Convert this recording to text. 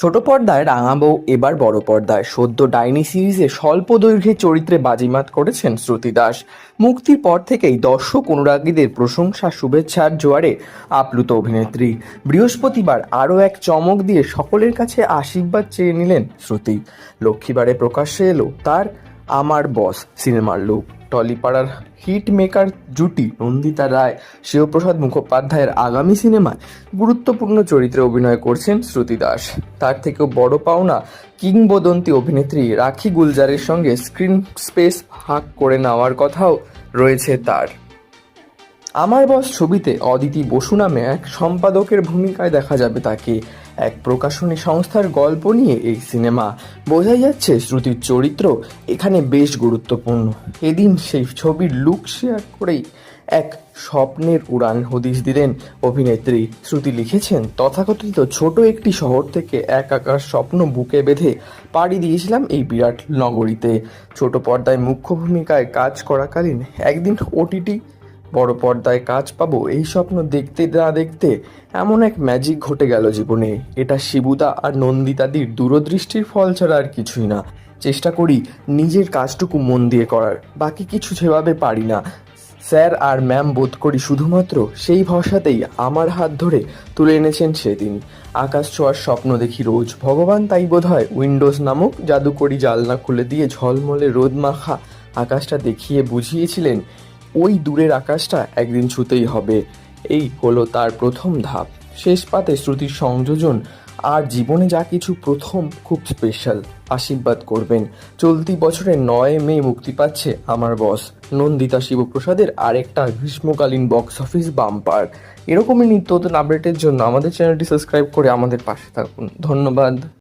ছোট পর্দায় রাঙাবো, এবার বড় পর্দায়। সদ্য ডাইনি সিরিজে স্বল্প দৈর্ঘ্যের চরিত্রে বাজিমাত করেছেন শ্রুতি দাস। মুক্তির পর থেকেই দর্শক অনুরাগীদের প্রশংসা শুভেচ্ছার জোয়ারে আপ্লুত অভিনেত্রী। বৃহস্পতিবার আরও এক চমক দিয়ে সকলের কাছে আশীর্বাদ চেয়ে নিলেন শ্রুতি। লক্ষ্মীবারে প্রকাশ্যে এলো তার আমার বস, সিনেমার লুক। টলিপাড়ার হিট মেকার জুটি, নন্দিতা রায়, শিবপ্রসাদ মুখোপাধ্যায়ের আগামী সিনেমায় গুরুত্বপূর্ণ চরিত্রে অভিনয় করছেন শ্রুতি দাস। তার থেকেও বড় পাওনা কিংবদন্তি অভিনেত্রী রাখি গুলজারের সঙ্গে স্ক্রিন স্পেস ভাগ করে নেওয়ার কথাও রয়েছে তার। আমার বস ছবিতে অদিতি বসু নামে এক সম্পাদকের ভূমিকায় দেখা যাবে তাকে। এক প্রকাশনী সংস্থার গল্প নিয়ে এই সিনেমা। বোঝাই যাচ্ছে শ্রুতির চরিত্র এখানে বেশ গুরুত্বপূর্ণ। এদিন সেই ছবির লুক শেয়ার করেই এক স্বপ্নের উড়ান হদিশ দিলেন অভিনেত্রী। শ্রুতি লিখেছেন, তথাকথিত ছোট একটি শহর থেকে এক আকার স্বপ্ন বুকে বেঁধে পাড়ি দিয়েছিলাম এই বিরাট নগরীতে। ছোট পর্দায় মুখ্য ভূমিকায় কাজ করাকালীন একদিন ওটিটি বড় পর্দায় কাজ পাবো, এই স্বপ্ন দেখতে না দেখতে এমন এক ম্যাজিক ঘটে গেল জীবনে। এটা শিবুদা আর নন্দিতাদির দূরদৃষ্টির ফল ছাড়া আর কিছুই না। চেষ্টা করি নিজের কাজটুকু মন দিয়ে করার, বাকি কিছু সেভাবে পারি না। স্যার আর ম্যাম বোধ করি শুধুমাত্র সেই ভরসাতেই আমার হাত ধরে তুলে এনেছেন সেদিন। আকাশ ছোঁয়ার স্বপ্ন দেখি রোজ। ভগবান তাই বোধ হয় উইন্ডোজ নামক জাদুকরি জালনা খুলে দিয়ে ঝলমলে রোদ মাখা আকাশটা দেখিয়ে বুঝিয়েছিলেন ওই দূরের আকাশটা একদিন ছুতেই হবে। এই হলো তার প্রথম ধাপ। শেষ পাতে শ্রুতির সংযোজন আর জীবনে যা কিছু প্রথম, খুব স্পেশাল আশীর্বাদ করবেন। চলতি বছরের নয় মে মুক্তি পাচ্ছে আমার বস নন্দিতা শিবপ্রসাদের আরেকটা গ্রীষ্মকালীন বক্স অফিস বাম্পার এরকমই নিত্য নতুন আপডেটের জন্য আমাদের চ্যানেলটি সাবস্ক্রাইব করে আমাদের পাশে থাকুন। ধন্যবাদ।